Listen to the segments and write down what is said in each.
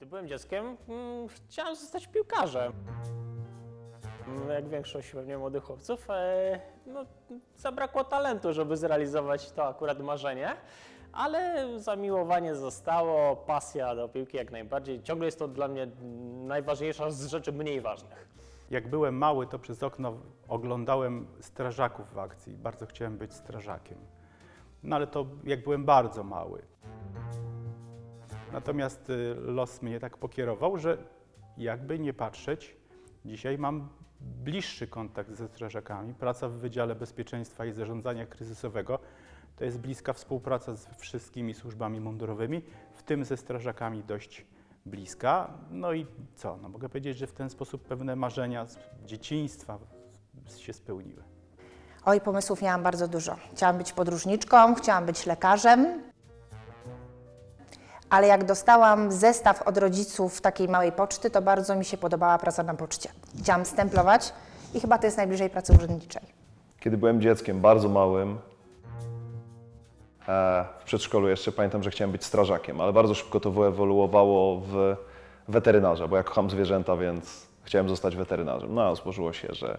Gdy byłem dzieckiem, mm, chciałem zostać piłkarzem. Mm, Jak większość pewnie młodych chłopców, e, no, zabrakło talentu, żeby zrealizować to akurat marzenie, ale zamiłowanie zostało, pasja do piłki jak najbardziej. Ciągle jest to dla mnie najważniejsza z rzeczy mniej ważnych. Jak byłem mały, to przez okno oglądałem strażaków w akcji. Bardzo chciałem być strażakiem. No ale to jak byłem bardzo mały. Natomiast y, los mnie tak pokierował, że jakby nie patrzeć, dzisiaj mam bliższy kontakt ze strażakami. Praca w Wydziale Bezpieczeństwa i Zarządzania Kryzysowego to jest bliska współpraca z wszystkimi służbami mundurowymi, w tym ze strażakami dość bliska. No i co? No mogę powiedzieć, że w ten sposób pewne marzenia z dzieciństwa się spełniły. Oj, pomysłów miałam bardzo dużo. Chciałam być podróżniczką, chciałam być lekarzem, ale jak dostałam zestaw od rodziców takiej małej poczty, to bardzo mi się podobała praca na poczcie. Chciałam stemplować i chyba to jest najbliżej pracy urzędniczej. Kiedy byłem dzieckiem, bardzo małym, e, w przedszkolu jeszcze pamiętam, że chciałem być strażakiem, ale bardzo szybko to wyewoluowało w weterynarza, bo ja kocham zwierzęta, więc chciałem zostać weterynarzem. No a złożyło się, że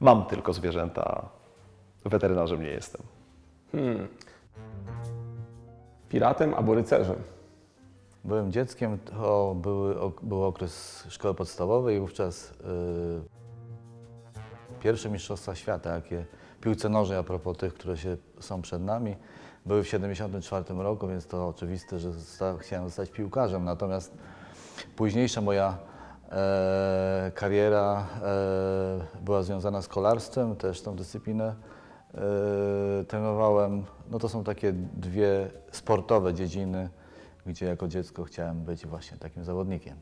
mam tylko zwierzęta, a weterynarzem nie jestem. Piratem albo rycerzem. Byłem dzieckiem, to były, był okres szkoły podstawowej i wówczas y, pierwsze Mistrzostwa Świata, jakie piłce nożnej, a propos tych, które się, są przed nami, były w 1974 roku, więc to oczywiste, że zosta, chciałem zostać piłkarzem. Natomiast późniejsza moja e, kariera e, była związana z kolarstwem, też tą dyscyplinę e, trenowałem. No to są takie dwie sportowe dziedziny, gdzie jako dziecko chciałem być właśnie takim zawodnikiem.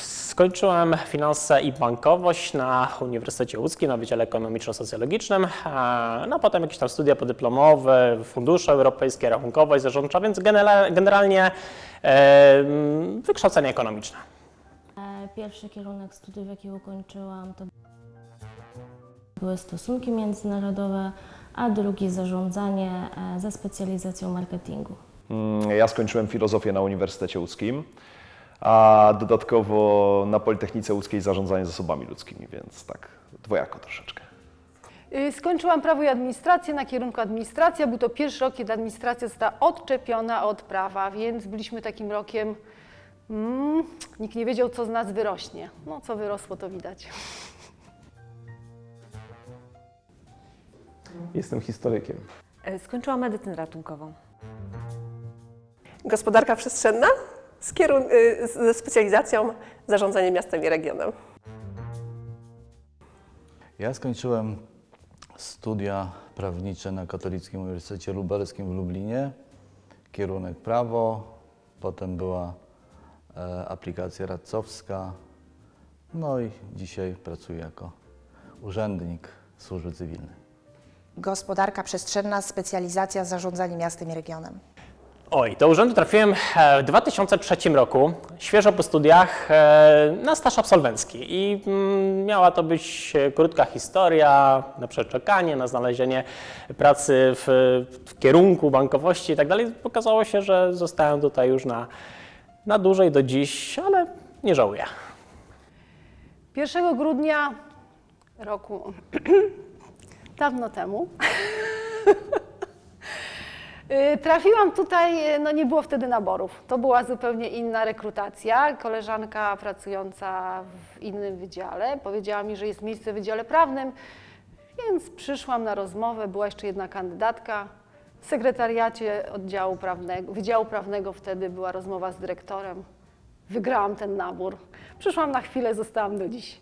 Skończyłem finanse i bankowość na Uniwersytecie Łódzkim na Wydziale Ekonomiczno-Socjologicznym, a no potem jakieś tam studia podyplomowe, fundusze europejskie, rachunkowość zarządcza, więc genera- generalnie e, wykształcenie ekonomiczne. E, Pierwszy kierunek studiów, jaki ukończyłam, to były stosunki międzynarodowe, a drugi zarządzanie e, ze specjalizacją marketingu. Mm, Ja skończyłem filozofię na Uniwersytecie Łódzkim, a dodatkowo na Politechnice Łódzkiej zarządzanie zasobami ludzkimi, więc tak dwojako troszeczkę. Y, Skończyłam prawo i administrację na kierunku administracja. Był to pierwszy rok, kiedy administracja została odczepiona od prawa, więc byliśmy takim rokiem. Mm, nikt nie wiedział, co z nas wyrośnie. No, co wyrosło, to widać. Jestem historykiem. E, Skończyłam medycynę ratunkową. Gospodarka przestrzenna z kierun- y, ze specjalizacją zarządzanie miastem i regionem. Ja skończyłem studia prawnicze na Katolickim Uniwersytecie Lubelskim w Lublinie, kierunek prawo, potem była e, aplikacja radcowska, no i dzisiaj pracuję jako urzędnik służby cywilnej. Gospodarka przestrzenna, specjalizacja zarządzanie miastem i regionem. Oj, do urzędu trafiłem e, w 2003 roku, świeżo po studiach, e, na staż absolwencki. I mm, miała to być e, krótka historia, na przeczekanie, na znalezienie pracy w, w kierunku bankowości i tak dalej. Pokazało się, że zostałem tutaj już na, na dłużej do dziś, ale nie żałuję. 1 grudnia roku dawno temu y, trafiłam tutaj, y, no nie było wtedy naborów. To była zupełnie inna rekrutacja. Koleżanka pracująca w innym wydziale powiedziała mi, że jest miejsce w wydziale prawnym, więc przyszłam na rozmowę. Była jeszcze jedna kandydatka. W sekretariacie oddziału prawnego, Wydziału Prawnego wtedy była rozmowa z dyrektorem. Wygrałam ten nabór. Przyszłam na chwilę, zostałam do dziś.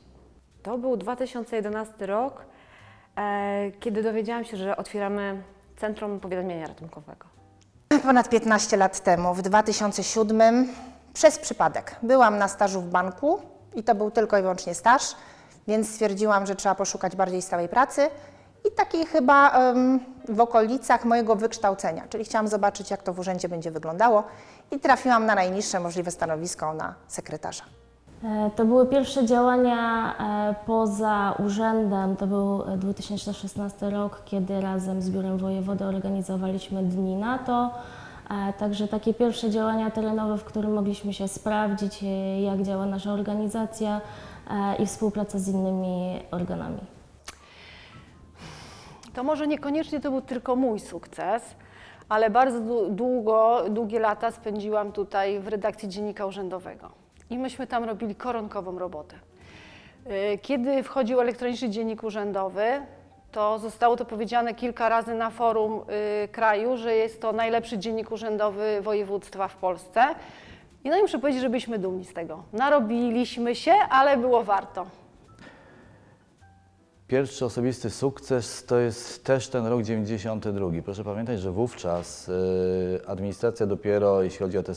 To był 2011 rok, kiedy dowiedziałam się, że otwieramy Centrum Powiadamiania Ratunkowego. Ponad 15 lat temu, w 2007, przez przypadek byłam na stażu w banku i to był tylko i wyłącznie staż, więc stwierdziłam, że trzeba poszukać bardziej stałej pracy i takiej chyba em, w okolicach mojego wykształcenia, czyli chciałam zobaczyć, jak to w urzędzie będzie wyglądało i trafiłam na najniższe możliwe stanowisko na sekretarza. E, To były pierwsze działania e, poza urzędem. To był e, 2016 rok, kiedy razem z Biurem Wojewody organizowaliśmy Dni NATO. E, Także takie pierwsze działania terenowe, w których mogliśmy się sprawdzić, e, jak działa nasza organizacja e, i współpraca z innymi organami. To może niekoniecznie to był tylko mój sukces, ale bardzo dłu- długo, długie lata spędziłam tutaj w redakcji Dziennika Urzędowego. I myśmy tam robili koronkową robotę. Y, Kiedy wchodził elektroniczny dziennik urzędowy, to zostało to powiedziane kilka razy na forum y, kraju, że jest to najlepszy dziennik urzędowy województwa w Polsce. I no i muszę powiedzieć, że byliśmy dumni z tego. Narobiliśmy się, ale było warto. Pierwszy osobisty sukces to jest też ten rok 92. Proszę pamiętać, że wówczas y, administracja dopiero, jeśli chodzi o te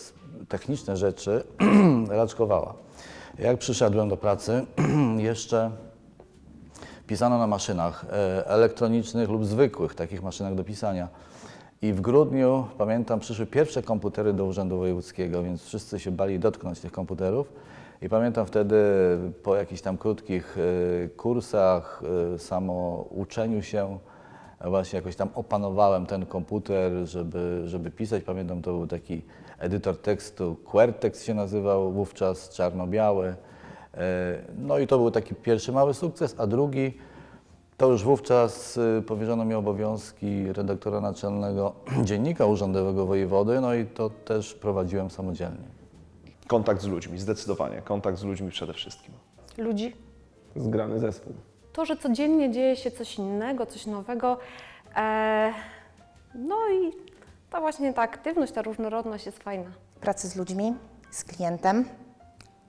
techniczne rzeczy, raczkowała. Jak przyszedłem do pracy, jeszcze pisano na maszynach e, elektronicznych lub zwykłych, takich maszynach do pisania. I w grudniu, pamiętam, przyszły pierwsze komputery do Urzędu Wojewódzkiego, więc wszyscy się bali dotknąć tych komputerów. I pamiętam wtedy po jakichś tam krótkich e, kursach, e, samo uczeniu się, właśnie jakoś tam opanowałem ten komputer, żeby, żeby pisać. Pamiętam, to był taki edytor tekstu, Quertex się nazywał wówczas, czarno-biały. E, No i to był taki pierwszy mały sukces, a drugi to już wówczas y, powierzono mi obowiązki redaktora naczelnego Dziennika Urzędowego Wojewody, no i to też prowadziłem samodzielnie. Kontakt z ludźmi, zdecydowanie. Kontakt z ludźmi przede wszystkim. Ludzi Zgrany zespół. To, że codziennie dzieje się coś innego, coś nowego. E, no i ta właśnie ta aktywność, ta różnorodność jest fajna. pracy z ludźmi, z klientem,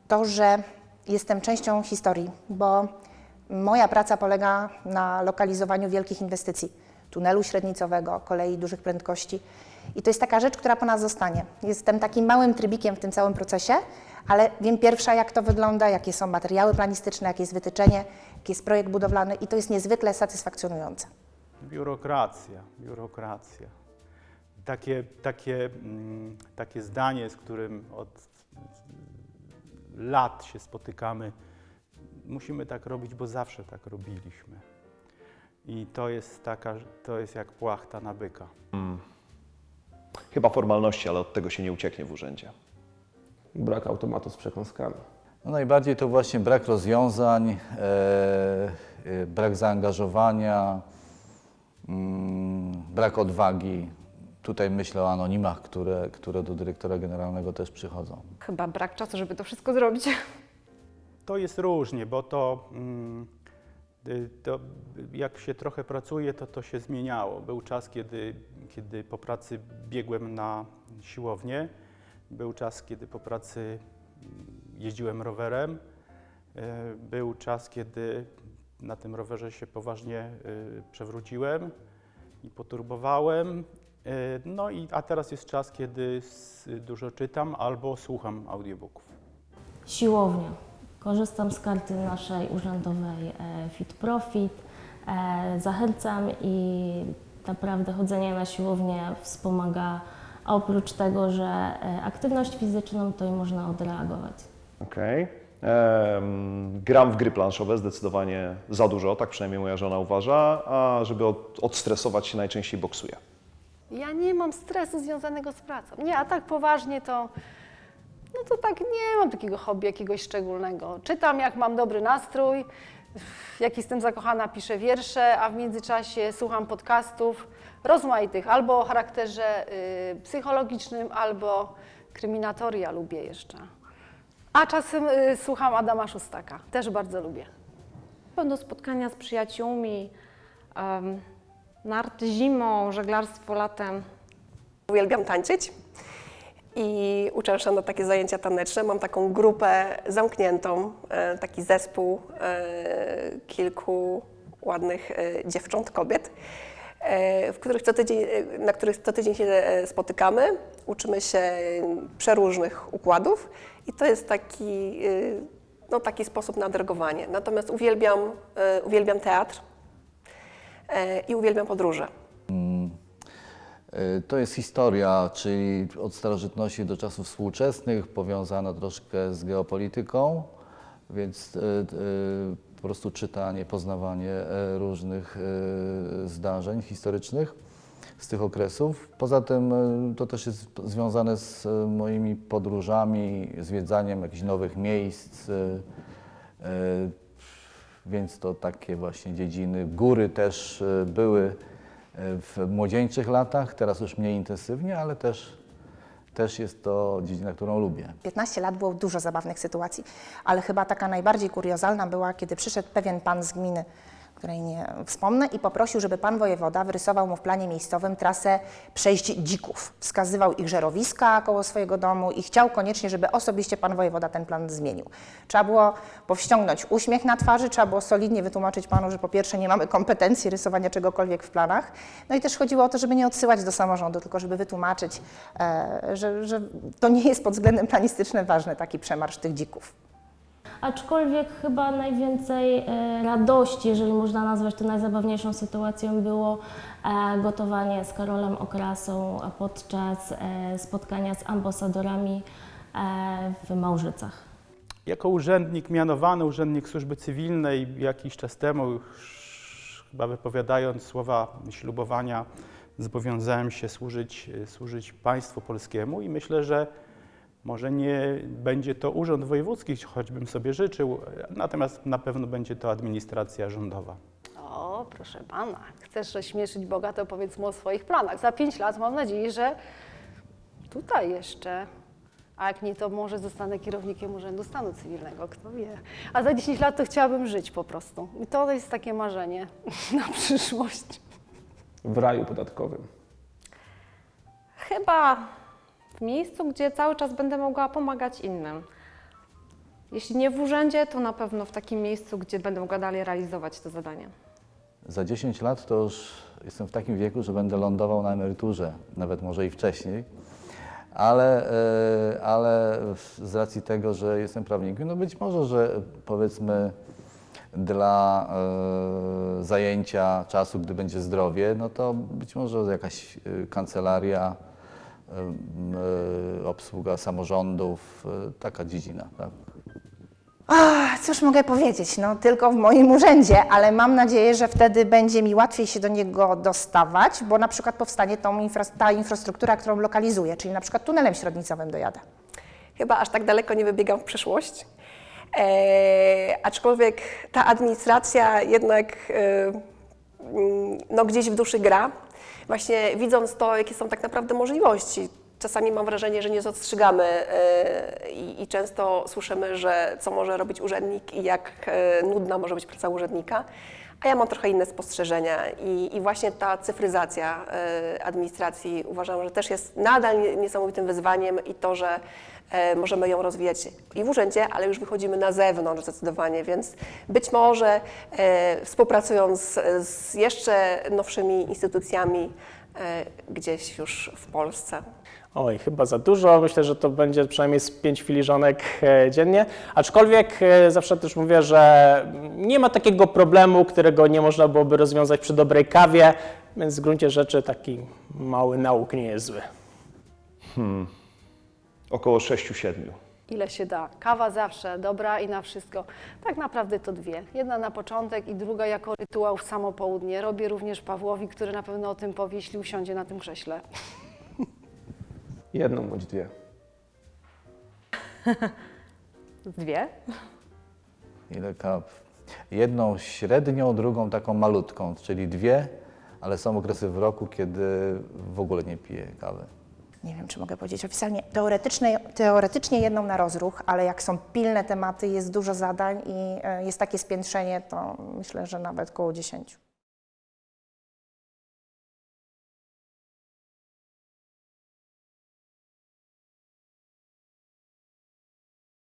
to, że jestem częścią historii, bo moja praca polega na lokalizowaniu wielkich inwestycji, tunelu średnicowego, kolei dużych prędkości. I to jest taka rzecz, która po nas zostanie. Jestem takim małym trybikiem w tym całym procesie, ale wiem pierwsza, jak to wygląda, jakie są materiały planistyczne, jakie jest wytyczenie, jaki jest projekt budowlany i to jest niezwykle satysfakcjonujące. Biurokracja, biurokracja. Takie, takie, mm, takie zdanie, z którym od lat się spotykamy. Musimy tak robić, bo zawsze tak robiliśmy. I to jest taka, to jest jak płachta na byka. Chyba formalności, ale od tego się nie ucieknie w urzędzie. Brak automatu z przekąskami. No najbardziej to właśnie brak rozwiązań, e, e, brak zaangażowania, mm, brak odwagi. Tutaj myślę o anonimach, które, które do dyrektora generalnego też przychodzą. Chyba brak czasu, żeby to wszystko zrobić. To jest różnie, bo to, mm, y, to jak się trochę pracuje, to to się zmieniało. Był czas, kiedy, kiedy po pracy biegłem na siłownię, był czas, kiedy po pracy mm, jeździłem rowerem, y, był czas, kiedy na tym rowerze się poważnie y, przewróciłem i poturbowałem. Y, No i a teraz jest czas, kiedy dużo czytam albo słucham audiobooków. Siłownia. Korzystam z karty naszej urzędowej e, Fit Profit. E, Zachęcam i naprawdę chodzenie na siłownię wspomaga. A oprócz tego, że e, aktywność fizyczną, to i można odreagować. Okej. Em, gram w gry planszowe zdecydowanie za dużo, tak przynajmniej moja żona uważa, a żeby od, odstresować się najczęściej boksuję. Ja nie mam stresu związanego z pracą. Nie, a tak poważnie to, no to tak nie mam takiego hobby jakiegoś szczególnego. Czytam, jak mam dobry nastrój, jak jestem zakochana, piszę wiersze, a w międzyczasie słucham podcastów rozmaitych, albo o charakterze y, psychologicznym, albo kryminatoria lubię jeszcze. A czasem y, słucham Adama Szustaka, też bardzo lubię. Będą spotkania z przyjaciółmi, um, narty zimą, żeglarstwo latem. Uwielbiam tańczyć i uczęszczam na takie zajęcia taneczne. Mam taką grupę zamkniętą, e, taki zespół e, kilku ładnych e, dziewcząt, kobiet, w których co tydzień, na których co tydzień się spotykamy. Uczymy się przeróżnych układów i to jest taki, no, taki sposób na dyrygowanie. Natomiast uwielbiam, uwielbiam teatr i uwielbiam podróże. Y, To jest historia, czyli od starożytności do czasów współczesnych, powiązana troszkę z geopolityką, więc y, y, po prostu czytanie, poznawanie y, różnych zdarzeń historycznych. z tych okresów. Poza tym e, to też jest związane z e, moimi podróżami, zwiedzaniem jakichś nowych miejsc, e, e, więc to takie właśnie dziedziny. Góry też e, były e, w młodzieńczych latach, teraz już mniej intensywnie, ale też, też jest to dziedzina, którą lubię. 15 lat było dużo zabawnych sytuacji, ale chyba taka najbardziej kuriozalna była, kiedy przyszedł pewien pan z gminy, której nie wspomnę, i poprosił, żeby pan wojewoda wyrysował mu w planie miejscowym trasę przejść dzików. Wskazywał ich żerowiska koło swojego domu i chciał koniecznie, żeby osobiście pan wojewoda ten plan zmienił. Trzeba było powściągnąć uśmiech na twarzy, trzeba było solidnie wytłumaczyć panu, że po pierwsze nie mamy kompetencji rysowania czegokolwiek w planach, no i też chodziło o to, żeby nie odsyłać do samorządu, tylko żeby wytłumaczyć, e, że, że to nie jest pod względem planistycznym ważny taki przemarsz tych dzików. Aczkolwiek chyba najwięcej e, radości, jeżeli można nazwać to najzabawniejszą sytuacją, było e, gotowanie z Karolem Okrasą podczas e, spotkania z ambasadorami w Małżycach. Jako urzędnik mianowany, urzędnik służby cywilnej jakiś czas temu, już chyba wypowiadając słowa ślubowania, zobowiązałem się służyć, służyć państwu polskiemu i myślę, że może nie będzie to urząd wojewódzki, choćbym sobie życzył, natomiast na pewno będzie to administracja rządowa. O, proszę pana, chcesz śmieszyć Boga, to powiedz mu o swoich planach. Za pięć lat mam nadzieję, że tutaj jeszcze. A jak nie, to może zostanę kierownikiem Urzędu Stanu Cywilnego, kto wie. A za 10 lat to chciałabym żyć po prostu. I to jest takie marzenie na przyszłość. W raju podatkowym. Chyba w miejscu, gdzie cały czas będę mogła pomagać innym. Jeśli nie w urzędzie, to na pewno w takim miejscu, gdzie będę mogła dalej realizować to zadanie. Za Za 10 lat to już jestem w takim wieku, że będę lądował na emeryturze, nawet może i wcześniej. Ale, e, ale z racji tego, że jestem prawnikiem, no być może, że powiedzmy dla e, zajęcia czasu, gdy będzie zdrowie, no to być może jakaś e, kancelaria, obsługa samorządów, e, taka dziedzina. Tak? Ach, cóż mogę powiedzieć, no tylko w moim urzędzie, ale mam nadzieję, że wtedy będzie mi łatwiej się do niego dostawać, bo na przykład powstanie tą infra, ta infrastruktura, którą lokalizuję, czyli na przykład tunelem średnicowym dojadę. Chyba aż tak daleko nie wybiegam w przyszłość. E, aczkolwiek ta administracja jednak e, no, gdzieś w duszy gra. Właśnie widząc to, jakie są tak naprawdę możliwości. Czasami mam wrażenie, że nie dostrzegamy e, i, i często słyszymy, że co może robić urzędnik i jak e, nudna może być praca urzędnika. A ja mam trochę inne spostrzeżenia i, i właśnie ta cyfryzacja e, administracji uważam, że też jest nadal nie- niesamowitym wyzwaniem i to, że e, możemy ją rozwijać i w urzędzie, ale już wychodzimy na zewnątrz zdecydowanie, więc być może e, współpracując z, z jeszcze nowszymi instytucjami e, gdzieś już w Polsce. Oj, chyba za dużo. Myślę, że to będzie przynajmniej z pięć filiżanek e, dziennie. Aczkolwiek e, zawsze też mówię, że nie ma takiego problemu, którego nie można byłoby rozwiązać przy dobrej kawie, więc w gruncie rzeczy taki mały nauk nie jest zły. Około 6-7. Ile się da. Kawa zawsze dobra i na wszystko. Tak naprawdę to dwie. Jedna na początek i druga jako rytuał w samo południe. Robię również Pawłowi, który na pewno o tym powie, jeśli usiądzie na tym krześle. Jedną bądź dwie. Dwie? Ile kaw? Jedną średnią, drugą taką malutką, czyli dwie, ale są okresy w roku, kiedy w ogóle nie piję kawy. Nie wiem, czy mogę powiedzieć oficjalnie, teoretycznie, teoretycznie jedną na rozruch, ale jak są pilne tematy, jest dużo zadań i e, jest takie spiętrzenie, to myślę, że nawet koło 10.